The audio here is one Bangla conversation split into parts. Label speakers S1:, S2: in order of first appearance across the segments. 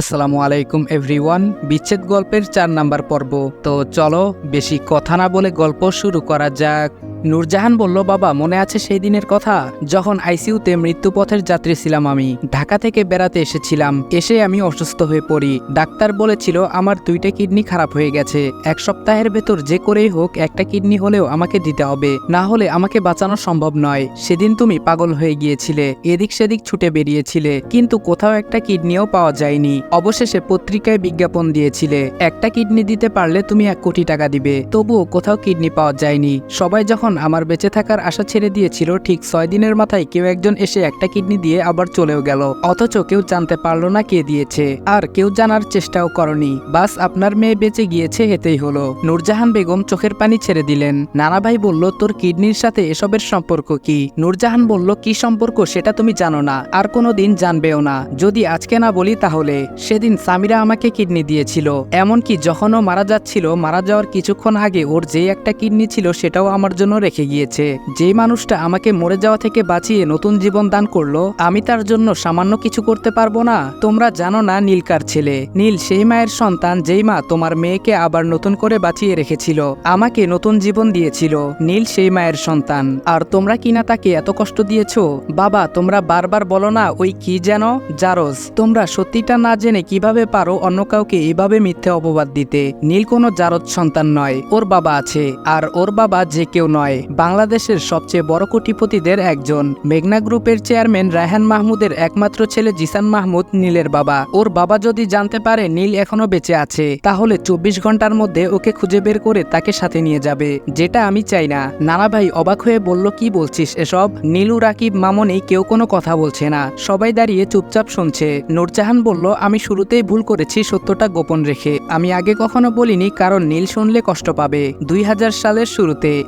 S1: আসসালামু আলাইকুম এভরিওয়ান বিচ্ছেদ গল্পের চার নাম্বার পর্ব। তো চলো, বেশি কথা না বলে গল্প শুরু করা যাক। নূরজাহান বলল, বাবা, মনে আছে সেই দিনের কথা? যখন আইসিইউতে মৃত্যুপথের যাত্রী ছিলাম আমি। ঢাকা থেকে বেড়াতে এসেছিলাম। এসে আমি অসুস্থ হয়ে পড়ি। ডাক্তার বলেছিল, আমার দুইটা কিডনি খারাপ হয়ে গেছে। এক সপ্তাহের ভেতর যে করেই হোক, একটা কিডনি হলেও আমাকে দিতে হবে। না হলে আমাকে বাঁচানো সম্ভব নয়। সেদিন তুমি পাগল হয়ে গিয়েছিলে। এদিক সেদিক ছুটে বেরিয়েছিলে। কিন্তু কোথাও একটা কিডনিও পাওয়া যায়নি। অবশেষে পত্রিকায় বিজ্ঞাপন দিয়েছিলে। একটা কিডনি দিতে পারলে তুমি এক কোটি টাকা দিবে। তবুও কোথাও কিডনি পাওয়া যায়নি। সবাই যখন আমার বেঁচে থাকার আশা ছেড়ে দিয়েছিল, ঠিক ছয় দিনের মাথায় কেউ একজন এসে একটা কিডনি দিয়ে আবার চলেও গেল। অথচ কেউ জানতে পারল না কে দিয়েছে, আর কেউ জানার চেষ্টাও করনি। বাস আপনার মেয়ে বেঁচে গিয়েছে এতেই হলো। নূরজাহান বেগম চোখের পানি ছেড়ে দিলেন। নানা ভাই বলল, তোর কিডনির সাথে এসবের সম্পর্ক কি? নূরজাহান বলল, কি সম্পর্ক সেটা তুমি জানো না, আর কোনো দিন জানবেও না। যদি আজকে না বলি তাহলে, সেদিন সামিরা আমাকে কিডনি দিয়েছিল। এমনকি যখনও মারা যাচ্ছিল, মারা যাওয়ার কিছুক্ষণ আগে ওর যে একটা কিডনি ছিল সেটাও আমার জন্য রেখে গিয়েছে। যেই মানুষটা আমাকে মরে যাওয়া থেকে বাঁচিয়ে নতুন জীবন দান করল, আমি তার জন্য সামান্য কিছু করতে পারব না। তোমরা জানো না নীলকার ছেলে। নীল সেই মায়ের সন্তান যেই মা তোমার মেয়েকে আবার নতুন করে বাঁচিয়ে রেখেছিল, আমাকে নতুন জীবন দিয়েছিল, নীল সেই মায়ের সন্তান। আর তোমরা কিনা তাকে এত কষ্ট দিয়েছ? বাবা, তোমরা বারবার বলো না ওই কি যেন? জারজ, তোমরা সত্যিটা না জেনে কীভাবে পারো অন্য কাউকে এভাবে মিথ্যে অপবাদ দিতে? নীল কোনো জারদ সন্তান নয়, ওর বাবা আছে। আর ওর বাবা যে কেউ নয়। বাংলাদেশের সবচেয়ে বড় কোটিপতিদের একজন। মেঘনা গ্রুপের চেয়ারম্যান রায়হান মাহমুদের একমাত্র ছেলে জিসান মাহমুদ নীলের বাবা। ওর বাবা যদি জানতে পারে নীল এখনও বেঁচে আছে, তাহলে চব্বিশ ঘণ্টার মধ্যে ওকে খুঁজে বের করে তাকে সাথে নিয়ে যাবে। যেটা আমি চাই না। নানা ভাই অবাক হয়ে বলল, কি বলছিস এসব? নীলু, রাকিব, মামনি কেউ কোনো কথা বলছে না। সবাই দাঁড়িয়ে চুপচাপ শুনছে। নূরজাহান বলল, আমি শুরুতেই ভুল করেছি সত্যটা গোপন রেখে। আমি আগে কখনো বলিনি কারণ নীল শুনলে কষ্ট পাবে। দুই হাজার সালের শুরুতে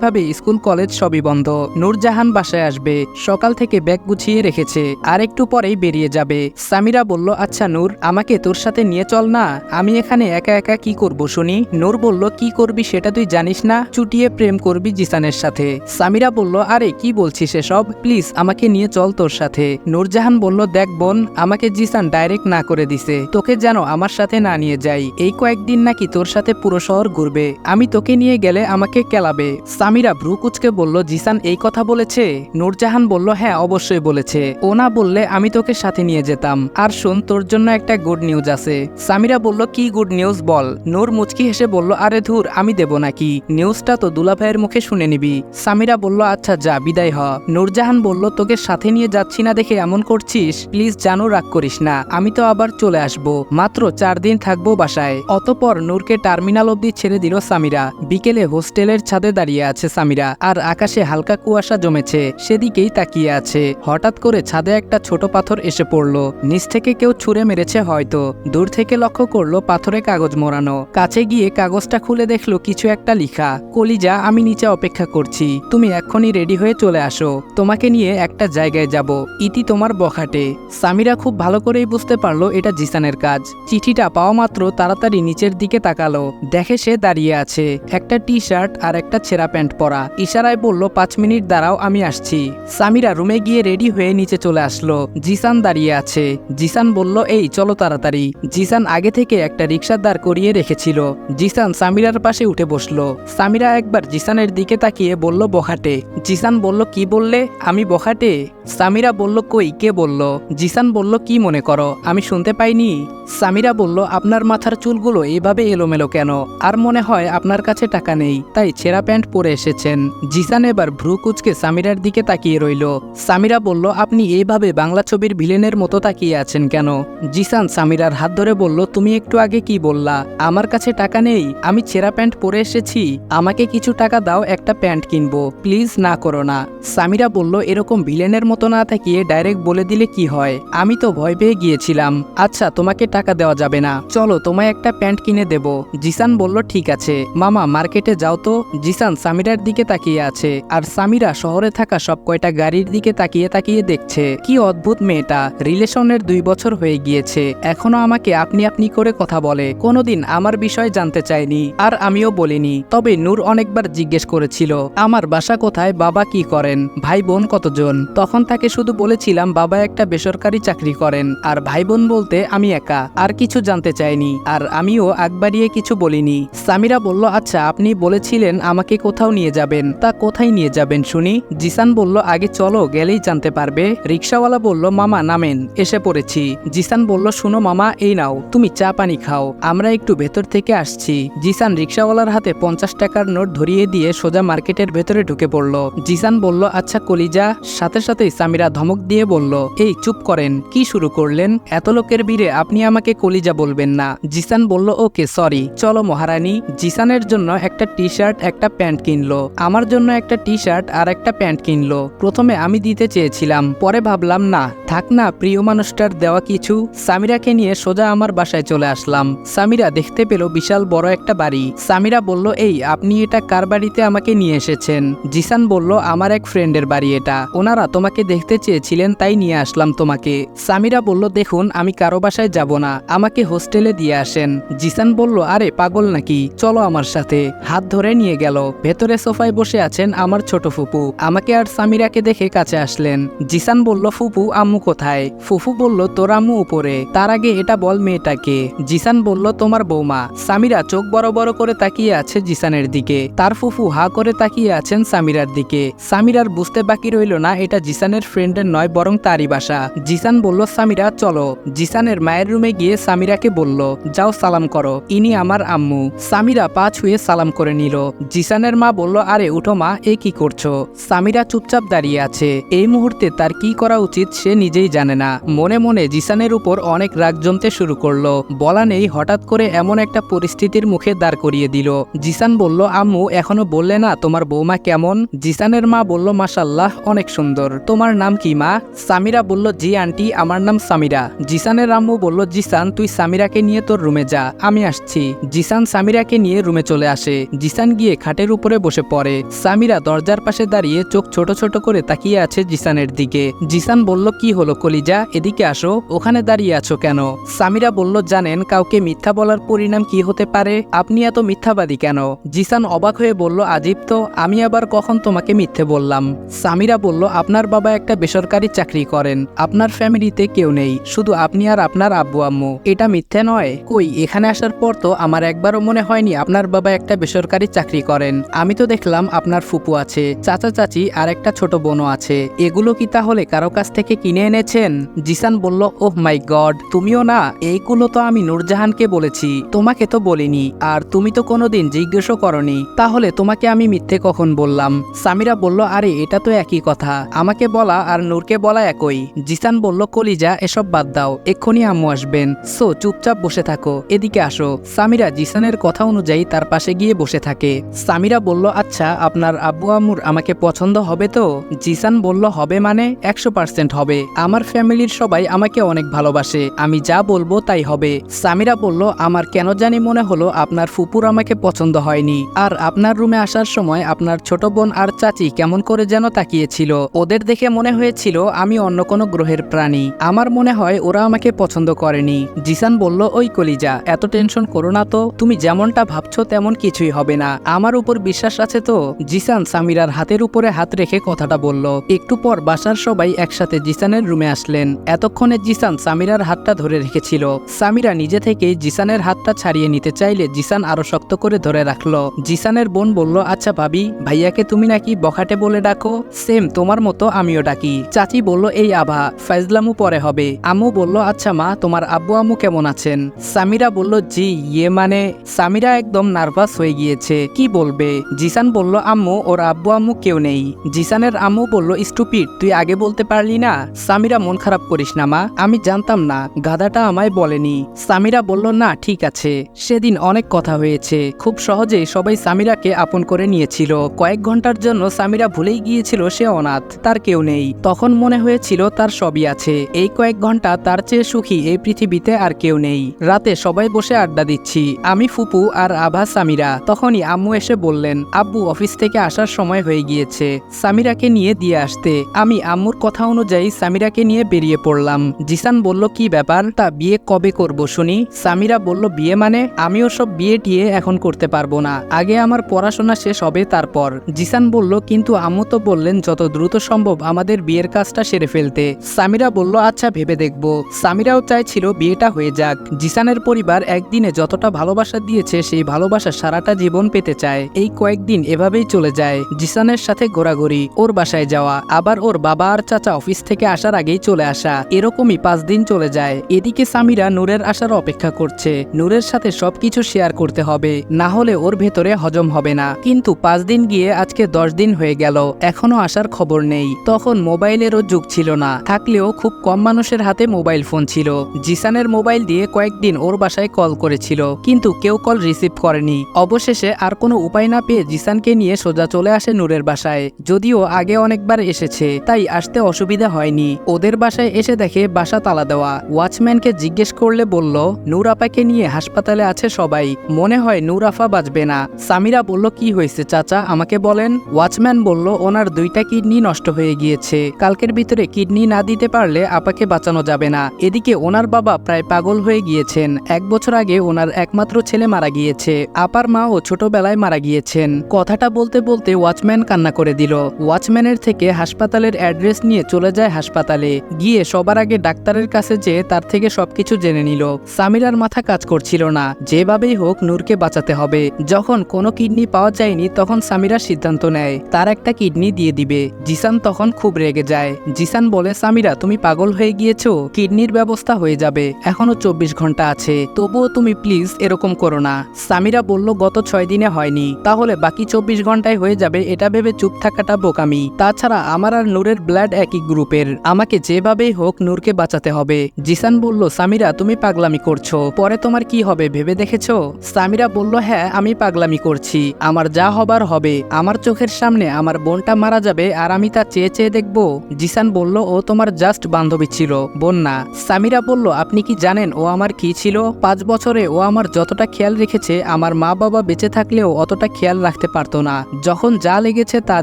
S1: সরকারিভাবে স্কুল, কলেজ সবই বন্ধ। নূরজাহান বাসায় আসবে। সকাল থেকে ব্যাগ গুছিয়ে রেখেছে। আর একটু পরেই বেরিয়ে যাবে। সামিরা বলল আচ্ছা নূর, আমাকে তোর সাথে নিয়ে চল না। আমি এখানে একা একা কি করব শুনি? নূর বলল, কি করবি সেটা তুই জানিস না। চুটিয়ে প্রেম করবি জিসানের সাথে। সামিরা বলল, আরে, কি বলছিস এসব? প্লিজ, আমাকে নিয়ে চল তোর সাথে। নূরজাহান বলল, দেখ বোন, আমাকে জিসান ডাইরেক্ট না করে দিছে। তোকে যেন আমার সাথে না নিয়ে যাই। এই কয়েকদিন নাকি তোর সাথে পুরো শহর ঘুরবে। আমি তোকে নিয়ে গেলে আমাকে কেলাবে। সামিরা ব্রু কুচকে বলল, জিসান এই কথা বলেছে? নূরজাহান বলল হ্যাঁ অবশ্যই বলেছে। ও না বললে, আমি তোকে সাথে নিয়ে যেতাম। আর শোন, তোর জন্য একটা গুড নিউজ আছে। সামিরা বলল, কি গুড নিউজ বল। নূর মুচকি হেসে বলল, আরে ধুর, আমি দেব নাকি? নিউজটা তো দুলাভাইয়ের মুখে শুনে নিবি। সামিরা বলল আচ্ছা যা, বিদায় হ। নূরজাহান বলল, তোকে সাথে নিয়ে যাচ্ছি না দেখে এমন করছিস? প্লিজ জানো, রাগ করিস না। আমি তো আবার চলে আসব। মাত্র চার দিন থাকব বাসায়। অতপর নূরকে টার্মিনাল অবধি ছেড়ে দিল সামিরা। বিকেলে হোস্টেলের ছাদে দাঁড়িয়ে আছে সামিরা, আর আকাশে হালকা কুয়াশা জমেছে, সেদিকেই তাকিয়ে আছে। হঠাৎ করে ছাদে একটা ছোট পাথর এসে পড়ল। নিচ থেকে কেউ ছুঁড়ে মেরেছে হয়তো। দূর থেকে লক্ষ্য করল পাথরে কাগজ মোড়ানো। কাছে গিয়ে কাগজটা খুলে দেখল কিছু একটা লিখা। কলিজা, আমি নিচে অপেক্ষা করছি। তুমি এক্ষুনি রেডি হয়ে চলে আসো। তোমাকে নিয়ে একটা জায়গায় যাব। ইতি তোমার বখাটে। সামিরা খুব ভালো করেই বুঝতে পারল এটা জিসানের কাজ। চিঠিটা পাওয়া মাত্র তাড়াতাড়ি নিচের দিকে তাকালো। দেখে সে দাঁড়িয়ে আছে। একটা টি শার্ট আর একটা ছেঁড়া প্যান্ট পরা। ইশারায় বলল, পাঁচ মিনিট দাঁড়াও, আমি আসছি। সামিরা রুমে গিয়ে রেডি হয়ে নিচে চলে আসলো। জিসান দাঁড়িয়ে আছে। জিসান বলল, এই, চলো তাড়াতাড়ি। জিসান আগে থেকে একটা রিক্সা দাঁড় করিয়ে রেখেছিল। জিসান সামিরার পাশে উঠে বসল। সামিরা একবার জিসানের দিকে তাকিয়ে বলল, বখাটে। জিসান বলল, কি বললে? আমি বখাটে। সামিরা বলল, কই, কে বলল? জিসান বলল, কি মনে করো, আমি শুনতে পাইনি। সামিরা বলল, আপনার মাথার চুলগুলো এভাবে এলোমেলো কেন? আর মনে হয় আপনার কাছে টাকা নেই, তাই ছেঁড়া প্যান্ট পরে এসেছেন। জিসান এবার ভ্রু কুচকে সামিরার দিকে তাকিয়ে রইল। সামিরা বলল, আপনি এইভাবে বাংলা ছবির ভিলেনের মতো তাকিয়ে আছেন কেন? জিসান সামিরার হাত ধরে বলল, তুমি একটু আগে কি বললা? আমার কাছে টাকা নেই। আমি ছেঁড়া প্যান্ট পরে এসেছি। আমাকে কিছু টাকা দাও, একটা প্যান্ট কিনবো। প্লিজ না করো না। সামিরা বলল, এরকম ভিলেনের মতো না তাকিয়ে ডাইরেক্ট বলে দিলে কি হয়? আমি তো ভয় পেয়ে গিয়েছিলাম। আচ্ছা তোমাকে টাকা দেওয়া যাবে না। চলো, তোমায় একটা প্যান্ট কিনে দেব। জিসান বলল, ঠিক আছে। মামা, মার্কেটে যাও তো। জিসান সামিরা সামিরার দিকে তাকিয়ে আছে, আর সামিরা শহরে থাকা সব কয়টা গাড়ির দিকে তাকিয়ে তাকিয়ে দেখছে, কি অদ্ভুত মেয়েটা, রিলেশনের দুই বছর হয়ে গিয়েছে, এখনও আমাকে আপনি আপনি করে কথা বলে, কোনোদিন আমার বিষয়ে জানতে চায়নি, আর আমিও বলিনি, তবে নূর অনেকবার জিজ্ঞেস করেছিল, আমার বাসা কোথায়, বাবা কি করেন ভাই বোন কতজন? তখন তাকে শুধু বলেছিলাম, বাবা একটা বেসরকারি চাকরি করেন, আর ভাই বোন বলতে আমি একা, আর কিছু জানতে চাইনি আর আমিও আগ বাড়িয়ে কিছু বলিনি। সামিরা বলল আচ্ছা আপনি বলেছিলেন আমাকে কোথাও নিয়ে যাবেন। তা কোথায় নিয়ে যাবেন শুনি? জিসান বলল, আগে চলো, গেলেই জানতে পারবে। রিক্সাওয়ালা বলল, মামা, নামেন। এসে পড়েছি। জিসান বলল, শুনো মামা, এই নাও, তুমি চা পানি খাও, আমরা একটু ভেতর থেকে আসছি। জিসান রিক্সাওয়ালার হাতে পঞ্চাশ টাকার নোট ধরিয়ে দিয়ে সোজা মার্কেটের ভেতরে ঢুকে পড়ল। জিসান বলল আচ্ছা কলিজা। সাথে সাথে সামিরা ধমক দিয়ে বলল, এই, চুপ করেন, কি শুরু করলেন? এত লোকের ভিড়ে আপনি আমাকে কলিজা বলবেন না। জিসান বলল, ওকে, সরি, চলো মহারানী। জিসানের জন্য একটা টি শার্ট একটা প্যান্ট কিনলো। আমার জন্য একটা টি শার্ট আর একটা প্যান্ট কিনলো। প্রথমে আমি দিতে চেয়েছিলাম, পরে ভাবলাম, না, থাক না, প্রিয় মানুষটার দেওয়া কিছু। সামিরাকে নিয়ে সোজা আমার বাসায় চলে আসলাম। সামিরা দেখতে পেল বিশাল বড় একটা বাড়ি। সামিরা বলল, এই, আপনি এটা কার বাড়িতে আমাকে নিয়ে এসেছেন? জিসান বলল, আমার এক ফ্রেন্ডের বাড়ি এটা। ওনারা তোমাকে দেখতে চেয়েছিলেন, তাই নিয়ে আসলাম তোমাকে। সামিরা বলল, দেখুন, আমি কারও বাসায় যাব না। আমাকে হোস্টেলে দিয়ে আসেন। জিসান বলল, আরে, পাগল নাকি? চলো আমার সাথে। হাত ধরে নিয়ে গেল। ভেতরে সোফায় বসে আছেন আমার ছোট ফুপু। আমাকে আর সামিরাকে দেখে কাছে আসলেন। জিসান বলল, ফুপু, আম্মু কোথায়? ফুফু বলল, তোর আম্মু উপরে। তার আগে এটা বল মেয়েটাকে। জিসান বলল, তোমার বৌমা। সামিরা চোখ বড় বড় করে তাকিয়ে আছে জিসানের দিকে। তার ফুফু হা করে তাকিয়ে আছেন সামিরার দিকে। সামিরার বুঝতে বাকি রইল না, এটা জিসানের ফ্রেন্ডের নয়, বরং তারই বাসা। জিসান বলল, সামিরা, চলো। জিসানের মায়ের রুমে গিয়ে সামিরাকে বলল, যাও সালাম করো। ইনি আমার আম্মু। সামিরা পা ছুঁয়ে সালাম করে নিল। জিসানের মা বলল, আরে, উঠো মা, এ কি করছ? সামিরা চুপচাপ দাঁড়িয়ে আছে। এই মুহূর্তে তার কি করা উচিত সে নিজেই জানে না। মনে মনে জিসানের উপর অনেক রাগ জমতে শুরু করল। বলা নেই, হঠাৎ করে এমন একটা পরিস্থিতির মুখে দাঁড় করিয়ে দিল। জিসান বলল, আম্মু, এখনও বললে না তোমার বৌমা কেমন? জিসানের মা বলল মাসাল্লাহ অনেক সুন্দর। তোমার নাম কি মা? সামিরা বলল, জি, আন্টি, আমার নাম সামিরা। জিসানের আম্মু বলল, জিসান, তুই সামিরাকে নিয়ে তোর রুমে যা, আমি আসছি। জিসান সামিরাকে নিয়ে রুমে চলে আসে। জিসান গিয়ে খাটের উপরে বসে পড়ে। সামিরা দরজার পাশে দাঁড়িয়ে চোখ ছোট ছোট করে তাকিয়ে আছে জিসানের দিকে। জিসান বলল, কি হলো কলিজা? এদিকে আসো। ওখানে দাঁড়িয়ে আছো কেন? সামিরা বলল, জানেন, কাউকে মিথ্যা বলার পরিণাম কি হতে পারে? আপনি এত মিথ্যাবাদী কেন? জিসান অবাক হয়ে বলল, আজিব তো, আমি আবার কখন তোমাকে মিথ্যে বললাম? সামিরা বলল, আপনার বাবা একটা বেসরকারি চাকরি করেন। আপনার ফ্যামিলিতে কেউ নেই। শুধু আপনি আর আপনার আব্বু আম্মু। এটা মিথ্যে নয়। কই, এখানে আসার পর তো আমার একবারও মনে হয়নি আপনার বাবা একটা বেসরকারি চাকরি করেন। আমি তো দেখলাম আপনার ফুপু আছে, চাচা চাচি আর একটা ছোট বোনও আছে। এগুলো কি তাহলে কারও কাছ থেকে কিনে এনেছেন? জিসান বলল, ওহ মাই গড, তুমিও না, এইগুলো তো আমি নূরজাহানকে বলেছি, তোমাকে তো বলিনি, আর তুমি তো কোনোদিন জিজ্ঞেসও করনি। তাহলে তোমাকে আমি মিথ্যে কখন বললাম? সামিরা বলল, আরে, এটা তো একই কথা, আমাকে বলা আর নূরকে বলা একই। জিসান বলল, কলিজা, এসব বাদ দাও, এক্ষুনি আম্মু আসবেন। সো, চুপচাপ বসে থাকো, এদিকে আসো। সামিরা জিসানের কথা অনুযায়ী তার পাশে গিয়ে বসে থাকে। সামিরা বলল আচ্ছা আপনার আব্বু আম্মুর আমাকে পছন্দ হবে তো? জিসান বলল, হবে মানে একশো পার্সেন্ট হবে। আমার ফ্যামিলির সবাই আমাকে অনেক ভালোবাসে। আমি যা বলব তাই হবে। সামিরা বলল, আমার কেন জানি মনে হলো আপনার ফুপুর আমাকে পছন্দ হয়নি। আর আপনার রুমে আসার সময় আপনার ছোট বোন আর চাচি কেমন করে যেন তাকিয়েছিল। ওদের দেখে মনে হয়েছিল আমি অন্য কোনো গ্রহের প্রাণী। আমার মনে হয় ওরা আমাকে পছন্দ করেনি। জিসান বলল, ওই কলিজা, এত টেনশন করো না তো। তুমি যেমনটা ভাবছ তেমন কিছুই হবে না। আমার উপর বিশ্বাস আছে তো? জিসান সামিরার হাতের উপরে হাত রেখে কথাটা বলল। একটু পর বাসার সবাই একসাথে জিসানের রুমে আসলেন। এতক্ষণে জিসান সামিরার হাতটা ধরে রেখেছিল। সামিরা নিজে থেকে জিসানের হাতটা ছাড়িয়ে নিতে চাইলে জিসান আরও শক্ত করে ধরে রাখল। জিসানের বোন বলল আচ্ছা ভাবি, ভাইয়াকে তুমি নাকি বখাটে বলে ডাকো? সেম, তোমার মতো আমিও ডাকি। চাচি বলল, এই আভা, ফাইজলামু পরে হবে। আম্মু বলল আচ্ছা মা, তোমার আব্বু আম্মু কেমন আছেন? সামিরা বলল, জি ইয়ে মানে? সামিরা একদম নার্ভাস হয়ে গিয়েছে, কি বলবে? জিসান বলল, আম্মু, ওর আব্বু আম্মু কেউ নেই। জিসানের আম্মু বলল, স্টুপিড, তুই আগে বলতে পারলি না? সামিরা মন খারাপ করিস না, মা, আমি জানতাম না গাধাটা আমায় বলেনি। সামিরা বলল, না, ঠিক আছে। সেদিন অনেক কথা হয়েছে। খুব সহজেই সবাই সামিরাকে আপন করে নিয়েছিল। কয়েক ঘণ্টার জন্য সামিরা ভুলেই গিয়েছিল সে অনাথ, তার কেউ নেই। তখন মনে হয়েছিল, তার সবই আছে। এই কয়েক ঘণ্টা তার চেয়ে সুখী এই পৃথিবীতে আর কেউ নেই। রাতে সবাই বসে আড্ডা দিচ্ছি। আমি ফুপু আর আভা সামিরা। তখনই আম্মু এসে বললেন আব্বু অফিস থেকে আসার সময় হয়ে গিয়েছে। সামিরাকে নিয়ে দিয়ে আসতে। আমি আম্মুর কথা অনুযায়ী সামিরাকে নিয়ে বেরিয়ে পড়লাম। জিসান বলল, কি ব্যাপার? তা বিয়ে কবে করব শুনি? সামিরা বলল, বিয়ে মানে আমিও সব বিয়ে টিয়ে এখন করতে পারব না। আগে আমার পড়াশোনা শেষ হবে তারপর। জিসান বলল, কিন্তু আম্মু তো বললেন, যত দ্রুত সম্ভব আমাদের বিয়ের কাজটা সেরে ফেলতে। সামিরা বলল আচ্ছা ভেবে দেখব। সামিরাও চাইছিল বিয়েটা হয়ে যাক। জিসানের পরিবার একদিনে যতটা ভালোবাসা দিয়েছে, সেই ভালোবাসা সারাটা জীবন পেতে চায়। এই কয়েকদিন এভাবেই চলে যায়। জিসানের সাথে ঘোরাঘুরি, ওর বাসায় যাওয়া, আবার ওর বাবা আর চাচা অফিস থেকে আসার আগেই চলে আসা, এরকমই পাঁচ দিন চলে যায়। এদিকে সামিরা নূরের আসার অপেক্ষা করছে। নূরের সাথে সবকিছু শেয়ার করতে হবে, না হলে ওর ভেতরে হজম হবে না। কিন্তু পাঁচ দিন গিয়ে আজকে দশ দিন হয়ে গেল, এখনও আসার খবর নেই। তখন মোবাইলেরও যুগ ছিল না, থাকলেও খুব কম মানুষের হাতে মোবাইল ফোন ছিল। জিসানের মোবাইল দিয়ে কয়েকদিন ওর বাসায় কল করেছিল, কিন্তু কেউ কল রিসিভ করেনি। অবশেষে আর কোনো উপায় না পেয়ে জিসানকে নিয়ে সোজা চলে আসে নূরের বাসায়। যদিও আগে অনেকবার এসেছে, তাই আসতে অসুবিধা হয়নি। ওদের বাসায় এসে দেখে বাসা তালা দেওয়া। ওয়াচম্যানকে জিজ্ঞেস করলে বলল, নূর আপাকে নিয়ে হাসপাতালে আছে সবাই। মনে হয় নূর আফা বাঁচবে না। সামিরা বলল, কি হয়েছে চাচা, আমাকে বলেন? ওয়াচম্যান বলল, ওনার দুইটা কিডনি নষ্ট হয়ে গিয়েছে। কালকের ভিতরে কিডনি না দিতে পারলে আপাকে বাঁচানো যাবে না। এদিকে ওনার বাবা প্রায় পাগল হয়ে গিয়েছেন। এক বছর আগে ওনার একমাত্র ছেলে মারা গিয়েছে। আপার মা ও ছোটবেলায় মারা গিয়েছেন। কথাটা বলতে বলতে ওয়াচম্যান কান্না করে দিল। ওয়াচম্যানের থেকে হাসপাতালের অ্যাড্রেস নিয়ে চলে যায় হাসপাতালে। গিয়ে সবার আগে ডাক্তারের কাছে যেয়ে তার থেকে সবকিছু জেনে নিল। সামিরার মাথা কাজ করছিল না। যেভাবেই হোক নূরকে বাঁচাতে হবে। যখন কোনো কিডনি পাওয়া যায়নি তখন সামিরা সিদ্ধান্ত নেয়, তার একটা কিডনি দিয়ে দিবে। জিসান তখন খুব রেগে যায়। জিসান বলে, সামিরা, তুমি পাগল হয়ে গিয়েছো? কিডনির ব্যবস্থা হয়ে যাবে। এখনও চব্বিশ ঘণ্টা আছে। তবুও তুমি প্লিজ এরকম করো না। সামিরা বলল, গত ছয় দিনে হয়নি। তাহলে বাকি চব্বিশ ঘন্টায় হয়ে যাবে, এটা ভেবে চুপ থাকাটা বোকামি। তাছাড়া আমার আর নূরের ব্লাড একই গ্রুপের। আমাকে যেভাবেই হোক নূরকে বাঁচাতে হবে। জিসান বলল, সামিরা, তুমি পাগলামি করছ। পরে তোমার কি হবে, ভেবে দেখেছ? সামিরা বলল হ্যাঁ আমি পাগলামি করছি। আমার যা হবার হবে। আমার চোখের সামনে আমার বোনটা মারা যাবে আর আমি তা চেয়ে চেয়ে দেখব। জিসান বলল, ও তোমার জাস্ট বান্ধবী ছিল, বোন না। সামিরা বলল, আপনি কি জানেন, ও আমার কি ছিল? পাঁচ বছরে ও আমার যতটা খেয়াল রেখেছে, আমার মা বাবা বেঁচে থাকলেও অতটা খেয়াল রাখতে পারতো না। যখন যা লেগেছে তা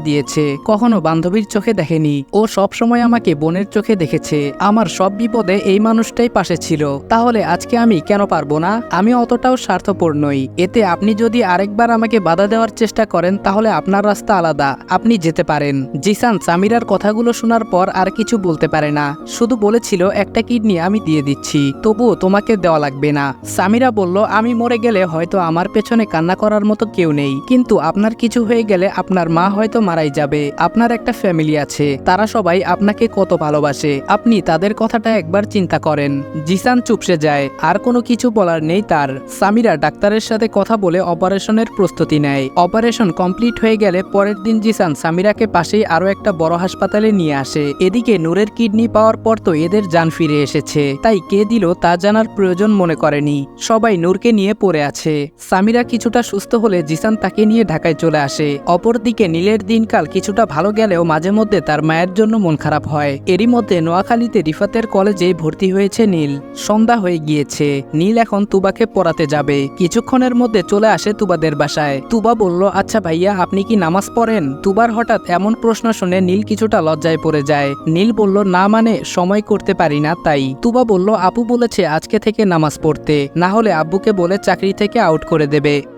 S1: দিয়েছে। কখনো বান্ধবীর চোখে দেখেনি। ও সব সময় আমাকে বোনের চোখে দেখেছে। আমার সব বিপদে এই মানুষটাই পাশে ছিল। তাহলে আজকে আমি কেন পারব না? আমি অতটাও স্বার্থপর নই। এতে আপনি যদি আরেকবার আমাকে বাধা দেওয়ার চেষ্টা করেন, তাহলে আপনার রাস্তা আলাদা। আপনি যেতে পারেন। জিসান সামিরার কথাগুলো শোনার পর আর কিছু বলতে পারে না। শুধু বলেছিল, একটা কিডনি আমি দিয়ে দিচ্ছি। তবুও তোমাকে দেওয়া লাগবে না। সামিরা বলল, আমি মরে গেলে হয়তো আমার পেছনে কান্না করার মতো কেউ নেই। কিন্তু আপনার কিছু হয়ে গেলে আপনার মা হয়তো মারাই যাবে। আপনার একটা ফ্যামিলি আছে। তারা সবাই আপনাকে কত ভালোবাসে। আপনি তাদের কথাটা একবার চিন্তা করেন। জিসান চুপসে যায়। আর কোনো কিছু বলার নেই তার। সামিরা ডাক্তারের সাথে কথা বলে অপারেশনের প্রস্তুতি নেয়। অপারেশন কমপ্লিট হয়ে গেলে পরের দিন জিসান সামিরাকে পাশেই আরও একটা বড় হাসপাতালে নিয়ে আসে। এদিকে নূরের কিডনি পাওয়ার পর তো এদের যান ফিরে এসেছে। তাই কে দিল তা জানার প্রয়োজন মনে করেনি। সবাই নূরকে নিয়ে পড়ে আছে। সামিরা কিছুটা সুস্থ হলে জিসান তাকে নিয়ে ঢাকায় চলে আসে। অপরদিকে নীলের দিনকাল কিছুটা ভালো গেলেও মাঝে মধ্যে তার মায়ের জন্য মন খারাপ হয়। এরই মধ্যে নোয়াখালীতে রিফাতের কলেজে ভর্তি হয়েছে নীল। সন্ধ্যা হয়ে গিয়েছে। নীল এখন তুবাকে পড়াতে যাবে। কিছুক্ষণের মধ্যে চলে আসে তুবাদের বাসায়। তুবা বলল আচ্ছা ভাইয়া, আপনি কি নামাজ পড়েন? তুবার হঠাৎ এমন প্রশ্ন শুনে নীল কিছুটা লজ্জায় পড়ে যায়। নীল বলল, না মানে সময় করতে পারি না তাই। তুবা বলল, আপু বলেছে আজকে থেকে নামাজ পড়তে। না হলে আব্বুকে বলে চাকরি থেকে আউট করে দেবে।